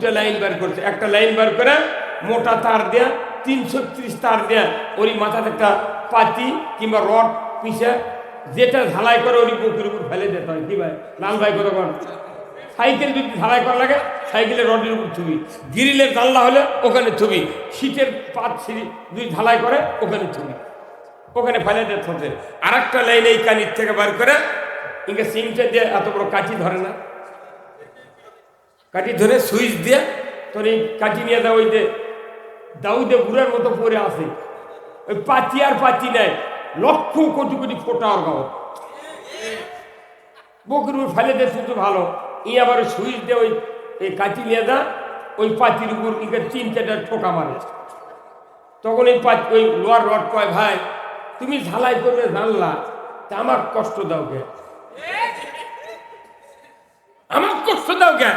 দুটা লাইন বার করছে। একটা লাইন বার করে মোটা তার দেয়া, তিনশো ত্রিশ তার দেয়া ওই মাথাতে একটা পাতি কিংবা রড পিসে যেটা ঝালাই করে ওই বুকের উপর ফেলে দিতে হয়। কি ভাই? লাল ভাই কতক্ষণ সাইকেল যদি ঝালাই করা লাগে, সাইকেলের রডের উপর ছবি। গ্রিলের জানলা হলে ওখানে ছবি। শীতের পাত সিঁড়ি যদি ঝালাই করে, ওখানে ছবি। ওখানে ফেলে দিয়ে আর একটা লাইন এই কানির থেকে বার করে ইনকে সিমটা দিয়ে এত বড় কাঠি ধরে না। কাঠি ধরে সুইচ দিয়ে তোর এই কাঠি নিয়ে দাও ওই যে দাউদে বুড়ার মতো পরে আসে ওই পাতি আর পাতি নেয় লক্ষ কোটি কোটি ফোটা আর গাও। বকুর উপর ফেলে দে শুধু ভালো। ই আবার সুইচ দিয়ে ওই এই কাঠি নিয়ে দা ওই পাতির উপর তিন চারটা ঠোকা মারে। তখন এই পাত ওই লোয়ার রড কয় ভাই তুমি ঝালাই করবে জানলা তা আমার কষ্ট দাও কে? আমার কষ্ট দাও কে?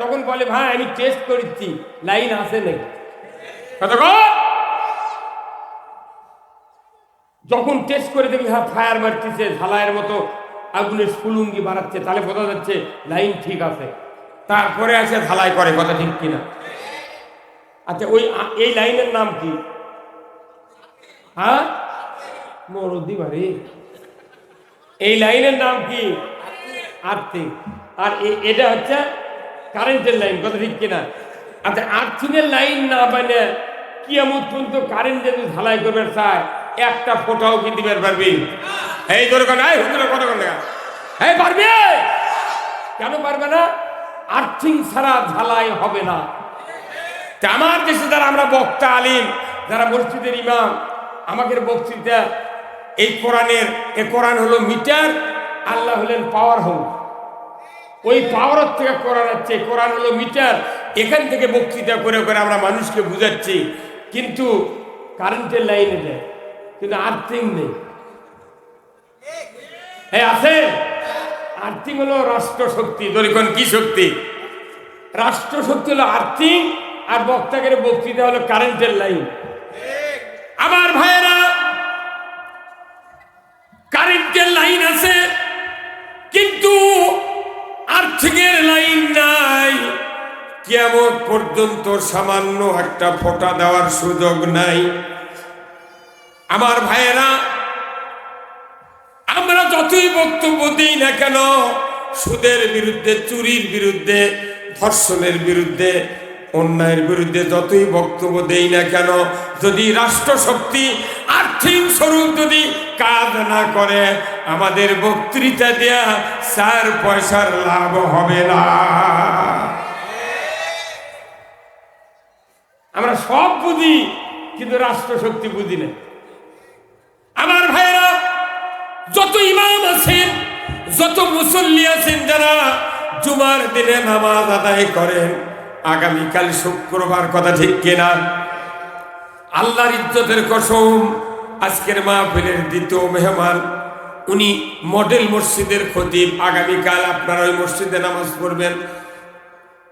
তখন বলে, ভাই, আমি টেস্ট করেছি লাইন আসে নাই। যখন টেস্ট করে দেখবি হ্যাঁ ফায়ার মারতেছে, ঝালাইয়ের মতো আগুনের ফুলুঙ্গি বাড়াচ্ছে তাহলে বোঝা যাচ্ছে লাইন ঠিক আছে। তারপরে আসে ঝালাই করে, কথা ঠিক কিনা। আচ্ছা ওই এই লাইনের নাম কি? হ্যাঁ? মরদি বাড়ি এই লাইনের নাম কি? আর্থিং আর এটা হচ্ছে কারেন্টের লাইন, কথা ঠিক কিনা? আচ্ছা আর্থিংয়ের লাইন না মানে কিয়ামত পর্যন্ত কারেন্ট যদি ঢালাই করবে চায় একটা ফোটাও কি দিবে, পারবি? এই ধরে কোন এই হুজুরে কথা এই পারবি? কেন পারবে না? আর্থিং ছাড়া ঝালাই হবে না। আমার দেশে যারা আমরা বক্তা, আলিম, যারা মসজিদের ইমাম, আমাদের বক্তৃতা, এই কোরআনের, এ কোরআন হলো মিটার, আল্লাহ হলেন পাওয়ার হোক ওই পাওয়ার থেকে কোরআন হচ্ছে কোরআন হলো মিটার। এখান থেকে বক্তৃতা করে করে আমরা মানুষকে বুঝাচ্ছি। কিন্তু কারেন্টের লাইনে দেয় কিন্তু আর্থিং নেই। হ্যাঁ আছে? আর্থিং হলো রাষ্ট্র শক্তি দরিকন কি শক্তি? রাষ্ট্র শক্তি হলো আর্থিং, আর বক্তাকে বক্তৃতা হলো কারেন্টের লাইন। আমার ভাইয়েরা, কারেন্টের লাইন আছে, কিন্তু আর্থিকের লাইন নাই। কেমন পর্যন্ত সামান্য একটা ফোটা দেওয়ার সুযোগ নাই। আমার ভাইয়েরা, আমরা যতই বক্তব্য দিই না কেন, সুদের বিরুদ্ধে, চুরির বিরুদ্ধে, ধর্ষণের বিরুদ্ধে অন্যায়ের বিরুদ্ধে যতই বক্তব্য দেই না কেন, যদি রাষ্ট্রশক্তি আর্থিক স্বরূপ যদি কাজ না করে, আমাদের বক্তৃতা দেয়া চার পয়সার লাভ হবে না। আমরা সব বুঝি, কিন্তু রাষ্ট্রশক্তি বুঝি না। আমার ভাইরা যত ইমাম আছেন, যত মুসল্লি আছেন যারা জুমার দিনে নামাজ আদায় করেন আগামীকাল শুক্রবার কথা ঠিক কিনা? আল্লাহর ইজ্জতের কসম, আজকের মাহফিলের দ্বিতীয় মেহমান, উনি মডেল মসজিদের খতিব। আগামীকাল আপনারা ওই মসজিদে নামাজ পড়বেন।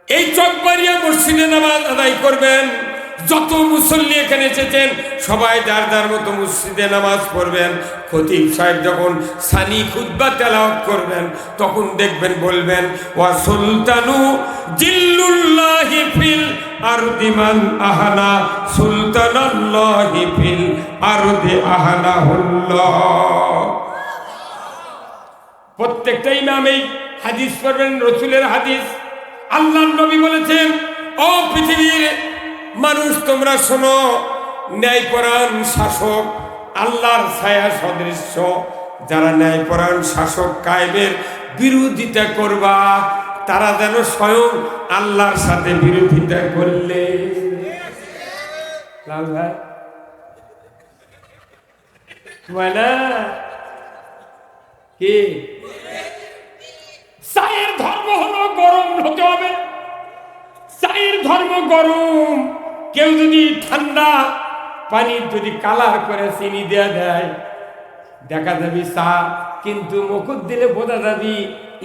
এই চকবারিয়া মসজিদে নামাজ আদায় করবেন। যত মুসল্লি এখানে এসেছেন, সবাই যার যার মতো মসজিদে নামাজ পড়বেন। খতিব সাহেব যখন সানি খুদ্া তেলাওয়াত করবেন, তখন দেখবেন, বলবেন, ওয়া সুলতানু জিল্লুল্লাহি ফিল আরদিমান আহানা, সুলতানাল্লাহি ফিল আরদি আহানাহুল্লাহ। প্রত্যেকটা ইমাম এই হাদিস পড়বেন, রসুলের হাদিস। আল্লাহ নবী বলেছেন, ও পৃথিবীর মানুষ, তোমরা শোনো, ন্যায়পরায়ণ শাসক, আল্লাহর ছায়া সদৃশ্য। যারা ন্যায়পরায়ণ শাসক, কায়েমের বিরোধিতা করবা, তারা যেন স্বয়ং আল্লাহর সাথে বিরোধিতা করলে। কি? সায়ের ধর্ম হলো গরম, হতে হবে। সায়ের ধর্ম গরম। কেউ যদি ঠান্ডা পানি যদি কালার করে চিনি দেয়া দেয়, দেখা যাবি চা, কিন্তু মুকুট দিলে বোঝা যাবি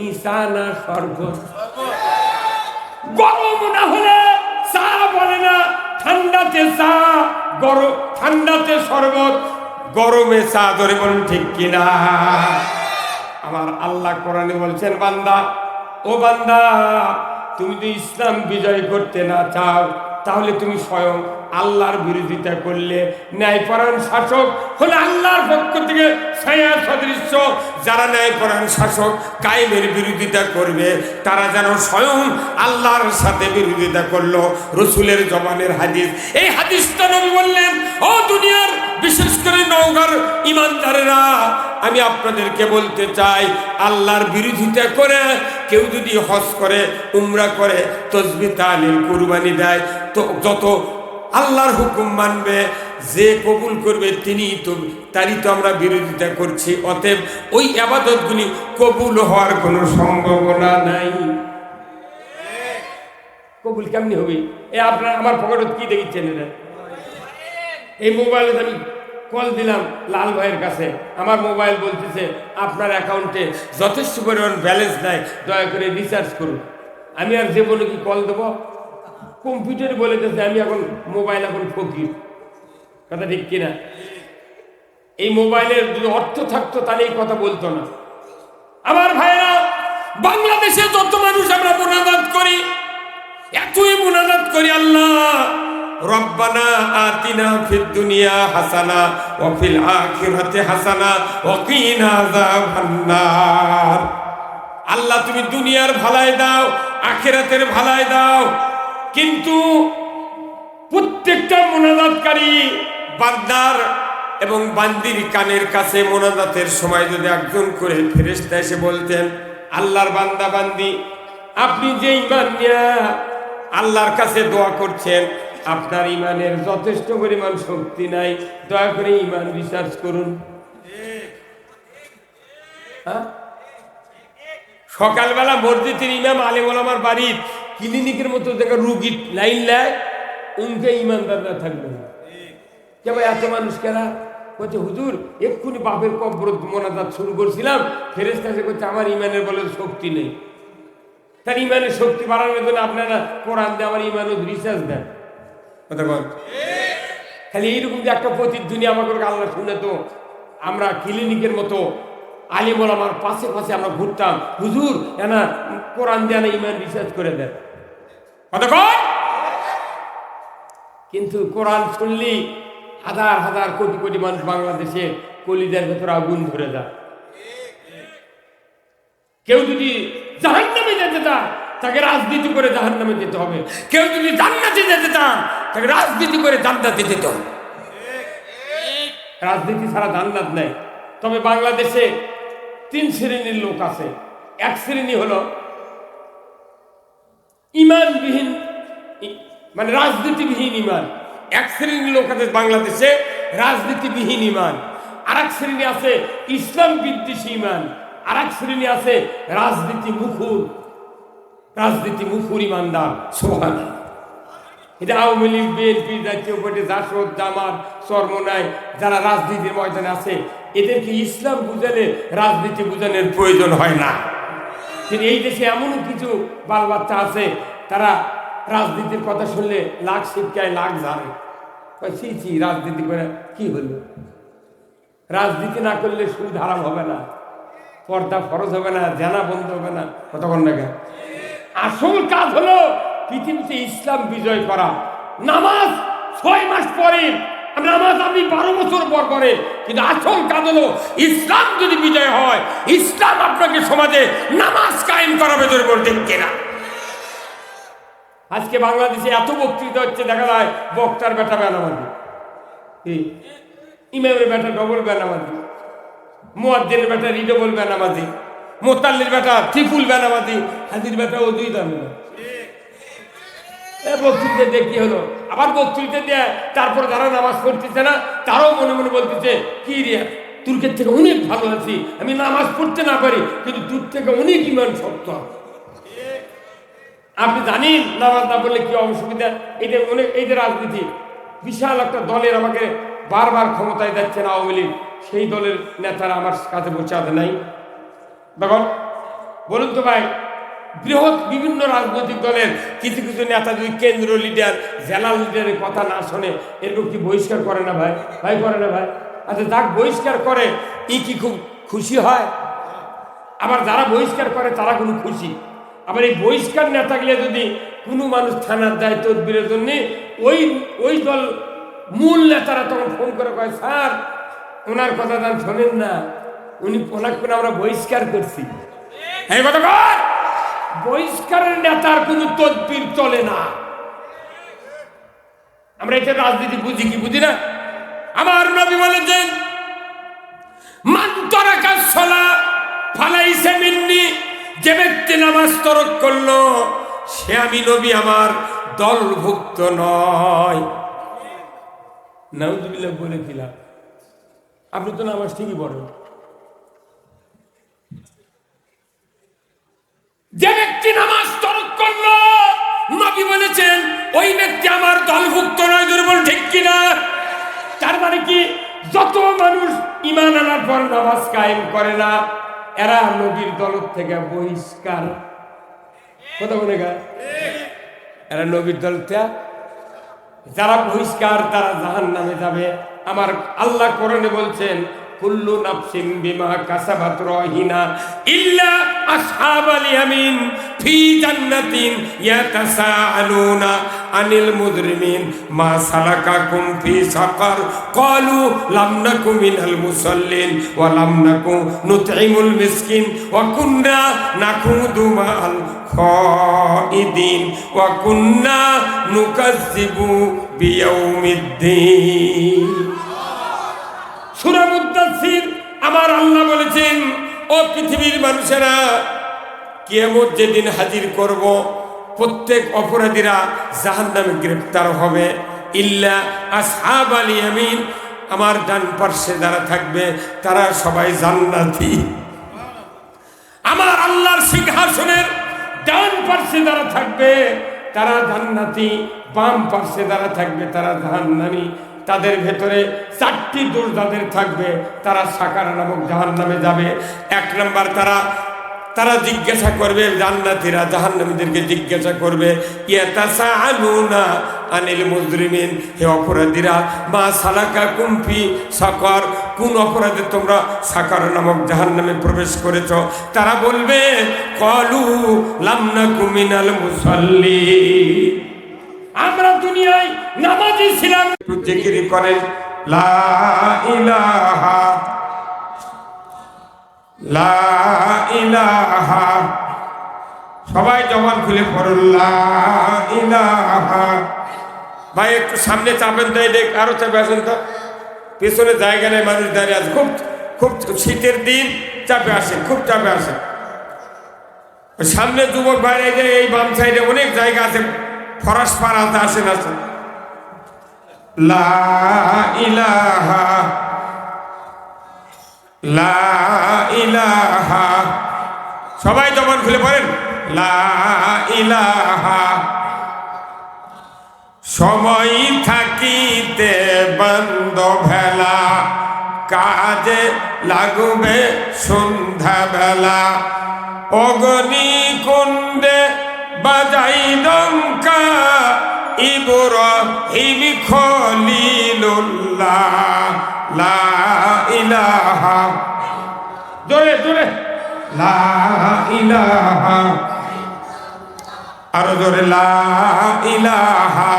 ঈশা না সর্বত গরম না হলে চা বলে না, ঠান্ডাতে চা, গরম, ঠান্ডাতে শরবত, গরমে চা ধরে বলুন ঠিক কিনা? আমার আল্লাহ কোরআনে বলছেন, বান্দা, ও বান্দা, তুমি যদি ইসলাম বিজয় করতে না চাও তাহলে তুমি স্বয়ং আল্লাহর বিরোধিতা করলে ন্যায়পরায়ণ শাসক হলে আল্লাহর পক্ষ থেকে ছায়া সদৃশ্য যারা ন্যায়পরায়ণ শাসক কায়েমের বিরোধিতা করবে, তারা যেন স্বয়ং আল্লাহর সাথে বিরোধিতা করল। রসুলের জবানের হাদিস। এই হাদিসটা নবী বললেন, ও দুনিয়ার বিশেষ করে নওগার ইমানদারেরা, আমি আপনাদেরকে বলতে চাই, আল্লাহর বিরোধিতা করে কেউ যদি হজ করে, উমরা করে, তসবি তালিল কুরবানি দেয় তো যত আল্লাহর হুকুম মানবে, যে কবুল করবে তিনি তো, তারই তো আমরা বিরোধিতা করছি। অতএব ওই আবাদতগুলি কবুল হওয়ার কোনো সম্ভাবনা নাই। কবুল কেমনি হবে? এ আপনার, আমার পকেটত কি দেখেছেন এটা এই মোবাইলে আমি কল দিলাম লাল ভাইয়ের কাছে। আমার মোবাইল বলতেছে, আপনার অ্যাকাউন্টে যথেষ্ট পরিমাণ ব্যালেন্স নাই, দয়া করে রিচার্জ করুন। আমি আর বলে কি কল দেবো? কম্পিউটারে বলে দিয়েছে আমি এখন মোবাইল এখন ফকির। কথা ঠিক কিনা? এই মোবাইলের যদি অর্থ থাকতো, তাহলে এই কথা বলতো না। আমার ভাইরা বাংলাদেশে যত মানুষ আমরা মোনাজাত করি, এতই মোনাজাত করি আল্লাহ। রব্বানা আতিনা ফিদ দুনিয়া হাসানা, ওয়া ফিল হাসানা, ওয়া কিনা আল্লাহ, তুমি দুনিয়ার ভালাই দাও, আখিরাতের ভালাই দাও। কিন্তু প্রত্যেকটা মোনাজাতকারী বান্দার এবং বান্দির কানের কাছে মোনাজাতের সময় যদি একজন করে ফেরেশতা এসে বলতেন, আল্লাহর বান্দা বান্দি, আপনি যে ইমান নিয়ে আল্লাহর কাছে দোয়া করছেন, আপনার ইমানের যথেষ্ট পরিমাণ শক্তি নাই, দয়া করে ইমান রিসার্চ করুন হ্যাঁ? সকালবেলা মসজিদের ইমাম আলেম আমার বাড়ির ক্লিনিকের মতো দেখা রুগী লাইন নেয় উনকে ইমানদার না থাকবে কে ভাই এত মানুষ কেনা বলছে, হুজুর, এক্ষুনি বাপের কব্বর মোনাজাত শুরু করছিলাম। ফেরেস কাছে করছে আমার ইমানের বলে শক্তি নেই। তার ইমানের শক্তি বাড়ানোর জন্য আপনারা কোরআন দিয়ে আমার ইমানের রিসার্চ দেন। খালি এইরকম যে একটা প্রতিধ্বনি আমাকে আল্লাহ শুনে তো আমরা ক্লিনিকের মতো আলিমল আমার পাশে পাশে আমরা ঘুরতাম। হুজুর এনা কোরআন দিয়ে ইমান রিসার্চ করে দেন। কয়? কিন্তু কোরআন শুনলি হাজার হাজার কোটি কোটি মানুষ বাংলাদেশে কলিদের ভেতরে আগুন ধরে যায়। কেউ যদি জাহান নামে যেতে চান, তাকে রাজনীতি করে জাহান নামে যেতে হবে। কেউ যদি জান্নাতে যেতে চান, তাকে রাজনীতি করে জান্নাতে যেতে হবে। রাজনীতি ছাড়া জান্নাত নেই। তবে বাংলাদেশে তিন শ্রেণির লোক আছে। এক শ্রেণি হলো ইমানবিহীন মানে রাজনীতিবিহীন ইমান। এক শ্রেণির লোক আছে বাংলাদেশে, রাজনীতিবিহীন ইমান। আর এক শ্রেণি আছে ইসলাম বিদ্বেষী ইমান। আর এক শ্রেণি আছে রাজনীতি মুখুর রাজনীতি মুখুর ইমানদার সোহান এটা Awami League, BNP, Jatiya Party, Jasad, Jamaat Charmonai যারা রাজনীতির ময়দানে আছে, এদেরকে ইসলাম বুঝালে রাজনীতি বুঝানোর প্রয়োজন হয় না। কিন্তু এই দেশে এমনও কিছু বাল বাচ্চা আছে, তারা রাজনীতির কথা শুনলে লাখ শিক্ষায় লাখ ঝাড়ে। ছি রাজনীতি করে কি হলো? রাজনীতি না করলে সুদ হারাম হবে না, পর্দা ফরজ হবে না, জানা বন্ধ হবে না কতক্ষণ লাগে আসল কাজ হলো পৃথিবীতে ইসলাম বিজয় করা। নামাজ ছয় মাস পরে নামাজ আপনি বারো বছর পর করে কিন্তু আসল কাজ হলো ইসলাম যদি বিজয় হয়, ইসলাম আপনাকে সমাজে নামাজ কায়েম করাবে তোর বলতেন কেনা? আজকে বাংলাদেশে এত বক্তৃতা হচ্ছে, দেখা যায় বক্তার বেটা বেনামাজি? ইমামের বেটা ডবল বেনামাজি মুয়াজ্জিনের বেটা রিডবল বেনামাজি মোতাল্লির বেটা ত্রিপুল বেনামাজি হাজির বেটা ও দুই দামে বক্তৃতা দিয়ে কি হলো? আবার বক্তৃতা দিয়ে তারপর যারা নামাজ পড়তেছে না, তারাও মনে মনে বলতেছে, কি রে তুর্কের থেকে অনেক ভালো আছি। আমি নামাজ পড়তে না পারি, কিন্তু দূর থেকে অনেক ইমান শক্ত আপনি জানেন নামাজ না পড়লে কি অসুবিধা? এটা অনেক এই যে রাজনীতি। বিশাল একটা দলের আমাকে বারবার ক্ষমতায় যাচ্ছে না আওয়ামী লীগ। সেই দলের নেতারা আমার কাছে বসে নাই। দেখুন বলুন তো ভাই বৃহৎ বিভিন্ন রাজনৈতিক দলের কিছু কিছু নেতা যদি কেন্দ্র লিডার, জেলা লিডারের কথা না শোনে, এরকম কি বহিষ্কার করে না ভাই? ভাই, করে না ভাই? আচ্ছা যাক, বহিষ্কার করে, ই কি খুব খুশি হয়? আবার যারা বহিষ্কার করে, তারা কোনো খুশি। আবার এই বহিষ্কার না থাকলে যদি কোনো মানুষ থানার যায় তদবিরের জন্য, ওই ওই দল মূল নেতারা তখন ফোন করে কয়, স্যার, ওনার কথা দান শোনেন না। উনি, ওনাকে আমরা বহিষ্কার করছি। এই কথা বহিষ্কারের নেতার কোনো তদবির চলে না। আমরা এটা রাজনীতি বুঝি কি বুঝি না? আমার নবী বলেছেন, মান তরাকা সলা ফালাইসে মিন্নি, যে ব্যক্তি নামাজ তরক করল, সে আমি নবী, আমার দলভুক্ত নয়। নাউজুবিল্লাহ বলে দিলাম আপনি তো নামাজ ঠিকই পড়েন। যে ব্যক্তি নামাজ তরক করল, নবী বলেছেন, ওই ব্যক্তি আমার দলভুক্ত নয় দুর্বল ঠিক কিনা? তার মানে কি? যত মানুষ ইমান আনার পর নামাজ কায়েম করে না, এরা নবীর দল থেকে বহিষ্কার। কথা গা। এরা নবীর দল যারা বহিষ্কার, তারা জাহান নামে যাবে। আমার আল্লাহ কোরআনে বলছেন কুল্লু নাফসিন বিমা কাসাবাত রহিনা ইল্লা আসহাবাল ইয়ামিন ফি জান্নাতিন ইয়াতাসাআলুনা আনিল মুজরিমিন মা সালাকাকুম ফি সাকার ক্বালু লাম নাকু মিনাল মুসাল্লিন ওয়া লাম নাকু নুতঈমুল মিসকিন ওয়া কুন্না নাকুদু মা'আল খাইদিন ওয়া কুন্না নুকাজ্জিবু বিয়াউমিদ্দিন। সূরা আমার আল্লাহ বলেছেন, ও পৃথিবীর মানুষেরা, কিয়ামত যেদিন হাজির করব, প্রত্যেক অপরাধীরা জাহান্নামে গ্রেফতার হবে। ইল্লা আসহাব আল ইয়ামিন, আমার ডান পার্শ্বে যারা থাকবে, তারা সবাই জান্নাতি। আমার আল্লাহর সিংহাসনের ডান পার্শ্বে যারা থাকবে, তারা জান্নাতি, বাম পার্শ্বে যারা থাকবে, তারা জাহান্নামী। তাদের ভেতরে চারটি দোষ যাদের থাকবে। তারা সাকার নামক জাহান নামে যাবে। এক নম্বর তারা তারা জিজ্ঞাসা করবে, জান্নাতিরা জাহান্নামীদেরকে জিজ্ঞাসা করবে আনিল মুজরিমিন? হে অপরাধীরা, মা সালাকা কুমফি সাকর। কোন অপরাধে তোমরা সাকার নামক জাহান্নামে প্রবেশ করেছ? তারা বলবে, কলু লামনা কুমিনাল মুসাল্লি। আমরা দুনিয়ায় নামাজি ছিলাম। একটু জিকির করেন। লা ইলাহা লা ইলাহা। সবাই জবান খুলে পড়ুন। লা ইলাহা। ভাই, একটু সামনে চাপেন দেয় দেখ আরও চাপে আসেন তো। পেছনে জায়গা নেই, মানুষ দাঁড়িয়ে আছে। খুব খুব শীতের দিন, চাপে আসেন, খুব চাপে ওই সামনে যুবক বাইরে যে এই বাম সাইডে অনেক জায়গা আছে। ফরাস পাড়াতে লা ইলাহা লা ইলাহা। সবাই জবান খুলে পড়েন। লা ইলাহা। সময় থাকিতে বন্ধ ভেলা, কাজে লাগবে সন্ধ্যা বেলা অগ্নি কুণ্ডে বাজাই ডঙ্কা ইবর হিমি খলিলুল্লাহ, লা ইলাহা জোরে জোরে। লা ইলাহা। আরও জোরে, লা ইলাহা।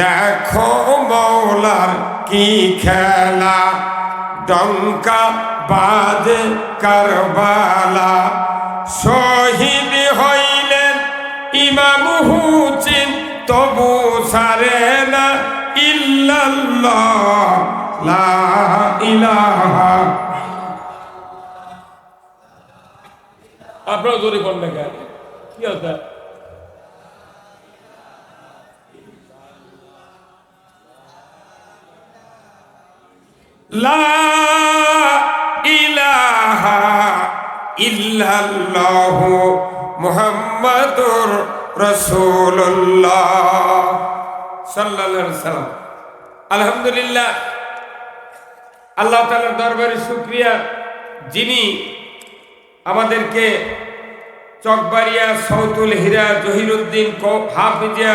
দেখো মৌলার কি খেলা, ডঙ্কা বাজে কারবালা, শহীদ হুসেন তবু সারে না ইল্লাল্লাহ, লা ইলাহা। আপনারা জোরে কোন? দেখা কি হতা লা ইলাহা ইল্লাল্লাহ আলহামদুলিল্লাহ, আল্লাহ তাআলার দরবারে শুকরিয়া। যিনি আমাদেরকে চকবাড়িয়া সৌতুল হীরা, জহিরুদ্দিন হাফিজিয়া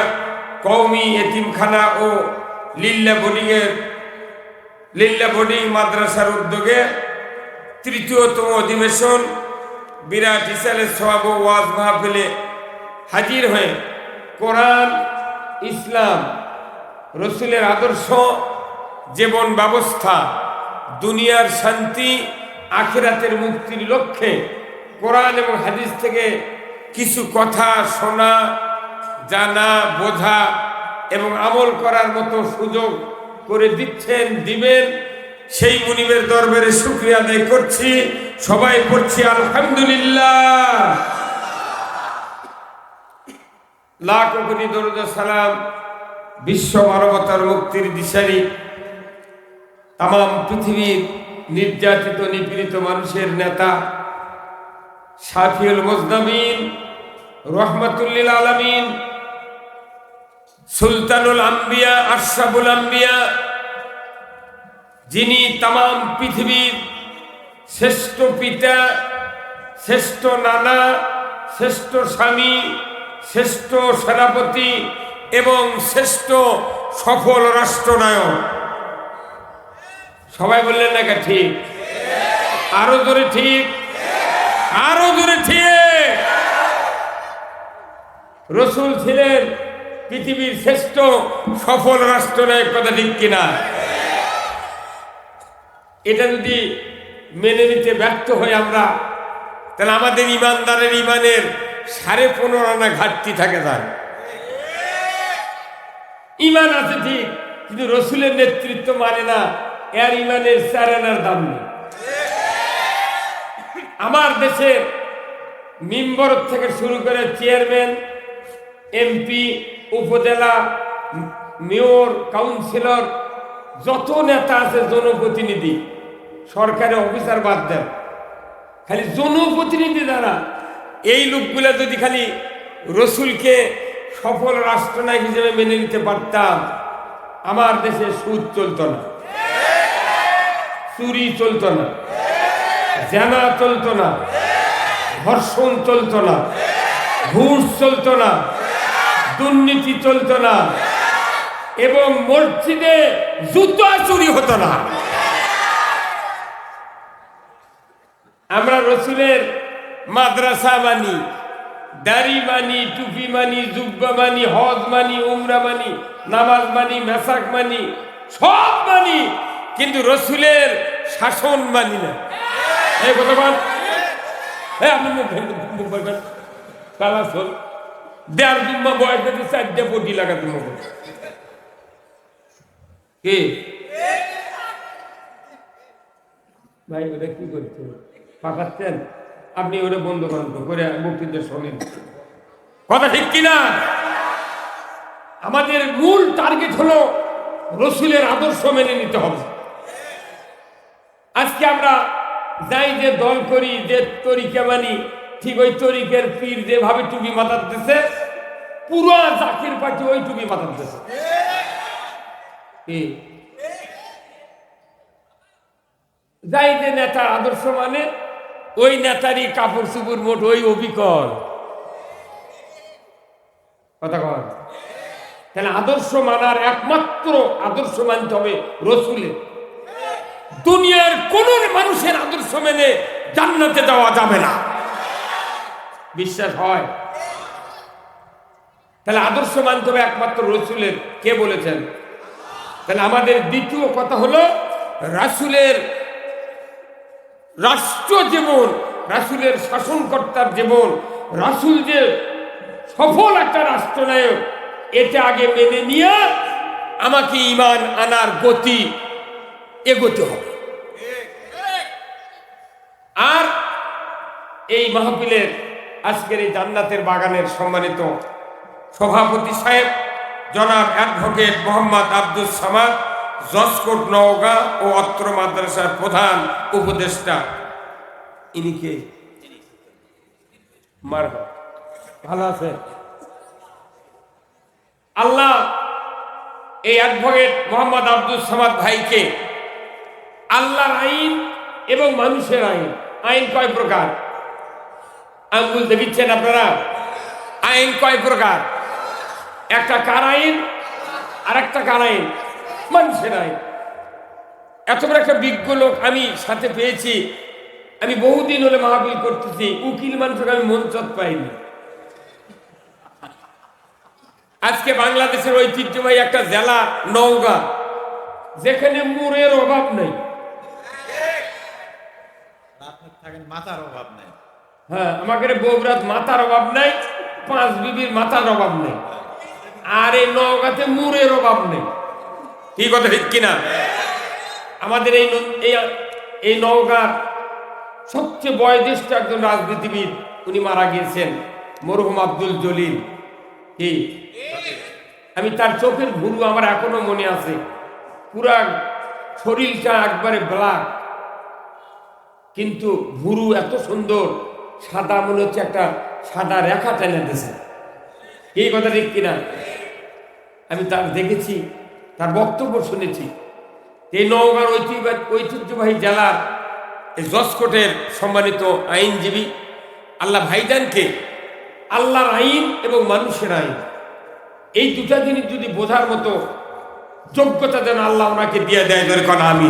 কৌমি এতিমখানা ও লিল্লা বোর্ডিংয়ের, লিল্লা বোর্ডিং মাদ্রাসার উদ্যোগে তৃতীয়তম অধিবেশন বিরাট ইসালের সবাব ওয়াজ মাহফিলে হাজির হয়ে কোরআন, ইসলাম, রসুলের আদর্শ, জীবন ব্যবস্থা, দুনিয়ার শান্তি, আখিরাতের মুক্তির লক্ষ্যে কোরআন এবং হাদিস থেকে কিছু কথা শোনা, জানা, বোঝা এবং আমল করার মতো সুযোগ করে দিচ্ছেন, দিবেন। সেই মুনিবের দরবারে শুক্রিয়া আদায় করছি। সবাই পড়ছি আলহামদুলিল্লাহ। লাখ কোটি দরুদ সালাম বিশ্ব মানবতার মুক্তির দিশারি। তাম পৃথিবীর নির্যাতিত, নিপীড়িত মানুষের নেতা, শাফিউল মুজদামিন, রহমাতুল্লিল আলমিন, সুলতানুল আম্বিয়া, আশরাফুল আম্বিয়া, যিনি তাম পৃথিবীর শ্রেষ্ঠ পিতা, শ্রেষ্ঠ নানা, শ্রেষ্ঠ স্বামী শ্রেষ্ঠ সেনাপতি এবং শ্রেষ্ঠ সফল রাষ্ট্রনায়ক। সবাই বললেন না ঠিক? আরও জোরে ঠিক? আরও জোরে ঠিক? রসুল ছিলেন পৃথিবীর শ্রেষ্ঠ সফল রাষ্ট্রনায়ক কথা ঠিক কিনা? এটা যদি মেনে নিতে ব্যর্থ হই আমরা, তাহলে আমাদের ইমানদারের ইমানের সাড়ে পনেরো আনা ঘাটতি থাকে তার। ইমান আছে ঠিক, কিন্তু রসুলের নেতৃত্ব মানে না, এর ইমানের চার আনার দাম নেই। আমার দেশের মিম্বর থেকে শুরু করে চেয়ারম্যান, এমপি, উপজেলা, মেয়র, কাউন্সিলর, যত নেতা আছে জনপ্রতিনিধি, সরকারি অফিসার বাদ দেন। খালি জনপ্রতিনিধি দ্বারা এই লোকগুলা যদি খালি রসুলকে সফল রাষ্ট্রনায়ক হিসেবে মেনে নিতে পারতাম, আমার দেশে সুদ চলতো না। চুরি চলতো না। জানা চলতো না। ধর্ষণ চলতো না। ঘুষ চলতো না। দুর্নীতি চলতো না। এবং মসজিদে জুতো চুরি হতো না। আমরা রসুলের মাদ্রাসা মানি, দাড়ি মানি, টুপি মানি, জুব্বা মানি, হজ মানি, উমরা মানি, নামাজ মানি, মেসাক মানি, সব মানি, কিন্তু রসুলের শাসন মানি না। এই কথা হ্যাঁ আপনি মুখ মুখ কালা শোন, দেড় জুম্মা বয়স থেকে চারটে পটি লাগাতে মুখ কে? ভাই, ওটা কি করছে? পাকাচ্ছেন? আপনি ওটা বন্ধ করেন করে বক্তৃতা শোনেন। কথা ঠিক কিনা? আমাদের মূল টার্গেট হলো রসুলের আদর্শ মেনে নিতে হবে। আজকে আমরা যাই যে দল করি, যে তরিকা মানি, ঠিক ওই তরিকের পীর যেভাবে টুপি দিছে পুরো জাকির পার্টি ওই টুপি দিছে যাই যে নেতার আদর্শ মানে ওই নেতারই কাপড় চুপুর মোট ওই অবিকল। কথা কন। তাহলে আদর্শ মানার একমাত্র আদর্শ মানতে হবে রসুলের। দুনিয়ার কোন মানুষের আদর্শ মেনে জান্নাতে যাওয়া যাবে না। বিশ্বাস হয়? তাহলে আদর্শ মানতে হবে একমাত্র রসুলের। কে বলেছেন? তাহলে আমাদের দ্বিতীয় কথা হলো, রাসুলের রাষ্ট্র জীবন রাসুলের শাসনকর্তার জীবন রাসুল যে সফল একটা রাষ্ট্রনায়ক, এটা আগে মেনে নিয়ে আমাকে ইমান আনার গতি এগোতে হবে। আর এই মাহফিলের, আজকের এই জান্নাতের বাগানের সম্মানিত সভাপতি সাহেব, জনাব অ্যাডভোকেট মোহাম্মদ আব্দুল সামাদ জসকোট নওগাঁ ও অত্র মাদ্রাসার প্রধান উপদেষ্টা। ইনি কে? মার ভালো আছে? আল্লাহ এই অ্যাডভোকেট মোহাম্মদ আব্দুল সামাদ ভাইকে আল্লাহর আইন এবং মানুষের আইন আইন কয় প্রকার? আঙ্গুল দেখিচ্ছেন আপনারা? আইন কয় প্রকার? একটা কার আইন? আর একটা কার আইন? মানুষের আইন এত বড় একটা বিজ্ঞ লোক আমি সাথে পেয়েছি। আমি বহুদিন হলে মাহফিল করতেছি, উকিল মানুষকে আমি মঞ্চত পাইনি। আজকে বাংলাদেশের ঐতিহ্যবাহী একটা জেলা, নওগাঁ। যেখানে মুরের অভাব নেই। মাথার অভাব নেই হ্যাঁ আমাকে বগুড়াত মাথার অভাব নাই, পাঁচ বিবির মাথার অভাব নেই। আর এই নওগাঁতে মুরের অভাব নেই। কি কথা ঠিক কিনা? আমাদের এই এই- নওগাঁর সবচেয়ে বয়োজ্যেষ্ঠ একজন রাজনীতিবিদ, উনি মারা গিয়েছেন, মরহুম আব্দুল জলিল। কি? আমি তার চোখের ভুরু আমার এখনও মনে আছে। পুরা শরীরটা একবারে ব্ল্যাক। কিন্তু ভুরু এত সুন্দর, সাদা মনে হচ্ছে একটা সাদা রেখা টেনে দিছে এই কথা ঠিক কিনা? আমি তার দেখেছি তার বক্তব্য শুনেছি। এই নওগাঁর ঐতিহ্যবাহী জেলার এই জসকোটের সম্মানিত আইনজীবী আল্লাহ ভাইজানকে আল্লাহর আইন এবং মানুষের আইন। এই দুটা জিনিস যদি বোঝার মতো যোগ্যতা যেন আল্লাহ ওনাকে দিয়ে দেয় যেরকম আমি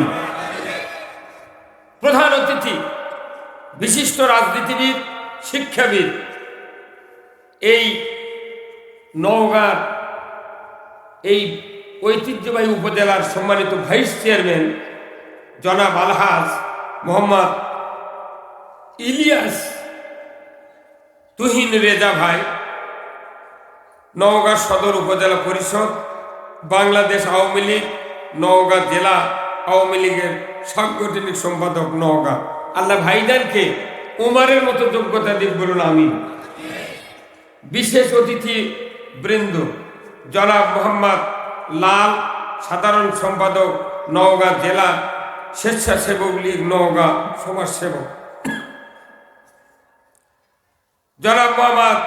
প্রধান অতিথি, বিশিষ্ট রাজনীতিবিদ, শিক্ষাবিদ, এই নওগাঁর এই ঐতিহ্যবাহী উপজেলার সম্মানিত ভাইস চেয়ারম্যান জনাব আলহাজ মোহাম্মদ ইলিয়াস তুহিন রেজা ভাই, নওগাঁ সদর উপজেলা পরিষদ, বাংলাদেশ আওয়ামী লীগ, নওগাঁ জেলা আওয়ামী লীগের সাংগঠনিক সম্পাদক নওগাঁ। আল্লাহ ভাইদানকে উমারের মতো যোগ্যতা দিক বলুন আমি বিশেষ অতিথি বৃন্দ জনাব মোহাম্মদ লাল সাধারণ সম্পাদক নওগাঁ জেলা স্বেচ্ছাসেবক লীগ নওগাঁ সমাজসেবক। জনাব মোহাম্মদ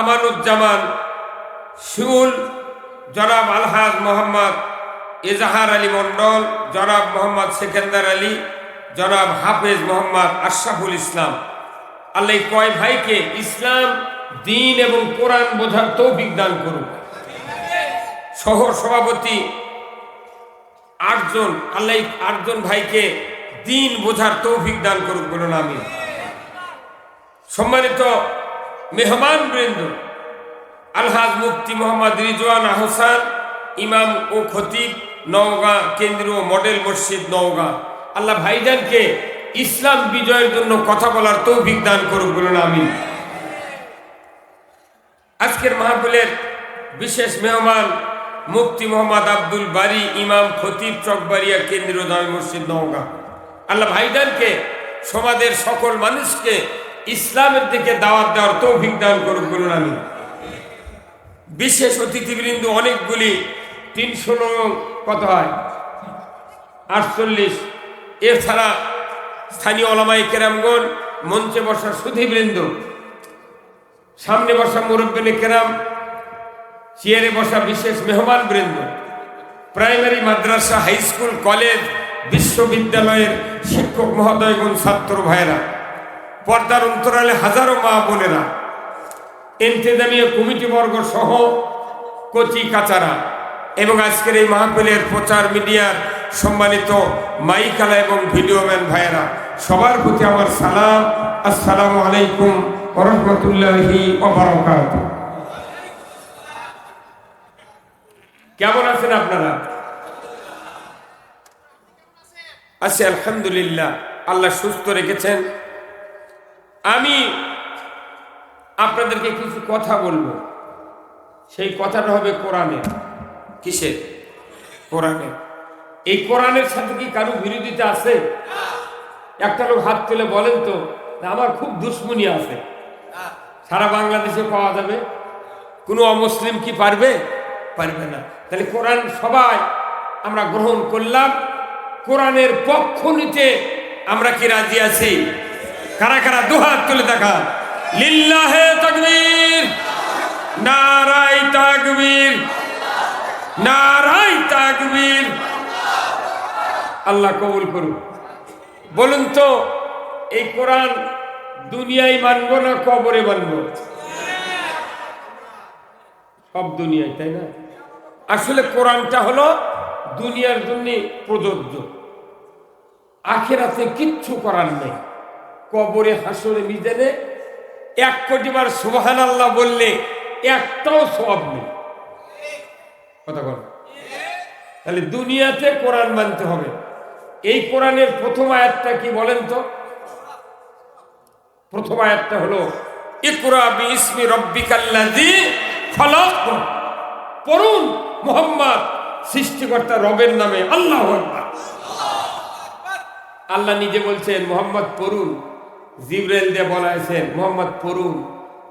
আমানুজ্জামান, শিউল জনাব আলহাজ মোহাম্মদ এজাহার আলী মণ্ডল, জনাব মোহাম্মদ সেকেন্দার আলী, জনাব হাফেজ মোহাম্মদ আশরাফুল ইসলাম। আল্লাহ কয় ভাইকে ইসলাম, দিন এবং কোরআন বোঝার তৌফিক দান করুক। সহ সভাপতি আটজন, আল্লাহ আটজন ভাইকে দিন বোঝার তৌফিক দান করুক বলুন আমি সম্মানিত মেহমান বৃন্দ, আলহাজ মুফতি মোহাম্মদ রিজওয়ান আহসান, ইমাম ও খতিব, নওগাঁ কেন্দ্রীয় মডেল মসজিদ নওগাঁ। আল্লাহ ভাইজানকে ইসলাম বিজয়ের জন্য কথা বলার তৌফিক দান করুক বলুন আমি আজকের মাহফিলের বিশেষ মেহমান মুফতি মোহাম্মদ আব্দুল বারি, ইমাম খতিব চকবাড়িয়া, কেন্দ্রীয় জামে মসজিদ, নওগাঁ। আল্লাহ ভাইজানকে, সমাজের সকল মানুষকে ইসলামের দিকে দাওয়াত দেওয়ার তৌফিক দান করুন, বলুন আমি বিশেষ অতিথিবৃন্দ অনেকগুলি, তিনশো কত হয়? আটচল্লিশ। এছাড়া স্থানীয় ওলামাই কেরামগণ মঞ্চে বসা সুধীবৃন্দ। সামনে বসা মুরব্বিনী কেরাম চেয়ারে বসা বিশেষ মেহমান বৃন্দ। প্রাইমারি মাদ্রাসা হাই স্কুল কলেজ বিশ্ববিদ্যালয়ের শিক্ষক মহোদয়গণ, ছাত্র ভাইরা পর্দার অন্তরালে হাজারো মা বোনেরা, এন্তেদামীয় কমিটি বর্গ সহ কচি কাচারা এবং আজকের এই মাহফিলের প্রচার মিডিয়ার সম্মানিত মাইকালা এবং ভিডিওম্যান ভাইয়েরা, সবার প্রতি আমার সালাম। আসসালামু আলাইকুম রহমতুল্লাহি ওবরাকাত কেমন আছেন আপনারা? আছি, আলহামদুলিল্লাহ। আল্লাহ সুস্থ রেখেছেন। আমি আপনাদেরকে কিছু কথা বলব। সেই কথাটা হবে কোরআনে। কিসের? কোরআনে। এই কোরআনের সাথে কি কারও বিরোধিতা আছে? একটা লোক হাত তুলে বলেন তো আমার খুব দুশ্মনী আছে। সারা বাংলাদেশে পাওয়া যাবে। কোনো অমুসলিম কি পারবে? পারবে না। তাহলে কোরআন সবাই আমরা গ্রহণ করলাম। কোরআনের পক্ষ নিতে আমরা কি রাজি আছি? কারা কারা দুহাত তুলে দেখা লিল্লাহে তাকবীর নারাই তাকবীর নারাই তাকবীর। আল্লাহ কবুল করুন বলুন তো, এই কোরআন দুনিয়ায় মানবো না কবরে মানবো? সব দুনিয়ায়, তাই না? আসলে কোরআনটা হলো দুনিয়ার জন্য প্রযোজ্য। আখেরাতে কিচ্ছু করার নেই। কবরে হাসরে মিজানে এক কোটি বার সুবাহান আল্লাহ বললে একটাও সব নেই। কথা বল। তাহলে দুনিয়াতে কোরআন মানতে হবে। এই কোরআনের প্রথম আয়াতটা কি বলেন তো? প্রথম আয়াতটা হলো, ইকুরা ইকরা বিইসমি রব্বিকাল্লাযী খলাক পড়ুন মোহাম্মদ, সৃষ্টিকর্তা রবের নামে আল্লাহ আল্লাহ নিজে বলছেন, মোহাম্মদ, পড়ুন। জিব্রাইল দিয়ে বলাইছেন মোহাম্মদ, পড়ুন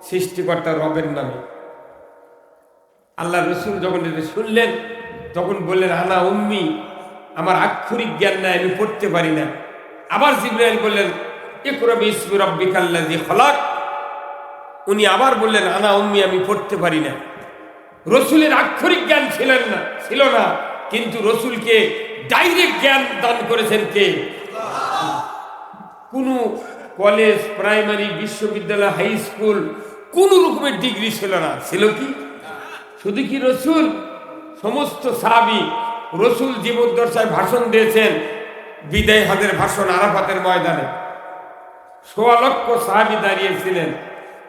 সৃষ্টিকর্তা রবের নামে। আল্লাহ রসুল যখন এটা শুনলেন, তখন বললেন, আনা উম্মি, আমার আক্ষরিক জ্ঞান নাই, আমি পড়তে পারি না। আবার জিব্রাইল বললেন ইকরবি ইসমি রব্বিকাল্লাযী খলাক। উনি আবার বললেন, আনা উম্মি, আমি পড়তে পারি না। রসুলের আক্ষরিক জ্ঞান ছিলেন না, ছিল না। কিন্তু রসুলকে ডাইরেক্ট জ্ঞান দান করেছেন কে? কোনো কলেজ প্রাইমারি বিশ্ববিদ্যালয় হাই স্কুল কোন রকমের ডিগ্রি ছিল না। ছিল কি? শুধু কি রসুল? সমস্ত সাবি রসুল জীবদ্দশায় ভাষণ দিয়েছেন, বিদায় হাদের ভাষণ আরাফাতের ময়দানে। সোয়া লক্ষ সাহাবি দাঁড়িয়েছিলেন।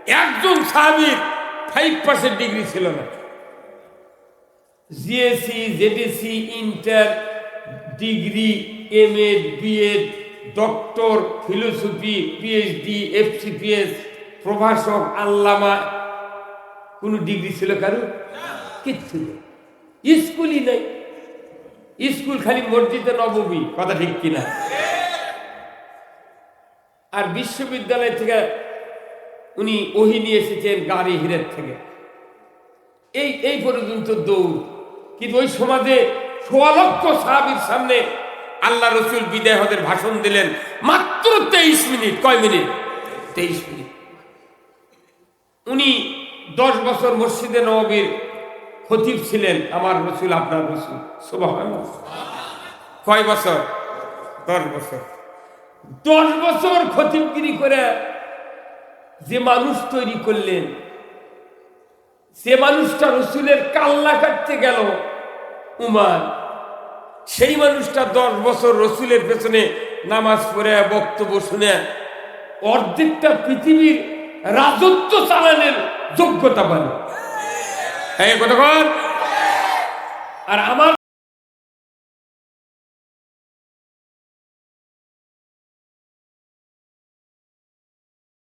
একজন সাহাবির ফাইভ পার্সেন্ট ডিগ্রি ছিল না। GSC JDC inter degree M Ed B Ed doctor philosophy PhD FCPS প্রভাষক আল্লামা কোনো ডিগ্রি ছিল কারও? কিচ্ছু নেই। স্কুলই নেই। স্কুল খালি মসজিদে নবমী, কথা ঠিক কিনা? আর বিশ্ববিদ্যালয় থেকে উনি ওহি নিয়ে এসেছেন গাড়ি হিরের থেকে। এই এই পর্যন্ত দৌড়। কিন্তু ওই সমাজে সোয়া লক্ষ সাহাবির সামনে আল্লাহ রসুল বিদায় হদের ভাষণ দিলেন, মাত্র তেইশ মিনিট। কয় মিনিট? তেইশ মিনিট। উনি দশ বছর মসজিদে নবীর খতিব ছিলেন আমার রসুল, আপনার রসুল। সুবাহ কয় বছর? দশ বছর। দশ বছর খতিবগিরি করে যে মানুষ তৈরি করলেন সে মানুষটা রসুলের কাল্লা কাটতে গেল উমার। সেই মানুষটা দশ বছর রসুলের পেছনে নামাজ পড়ে, বক্তব্য শুনে অর্ধেকটা পৃথিবীর রাজত্ব চালানের যোগ্যতা পান কতক্ষণ আর আমার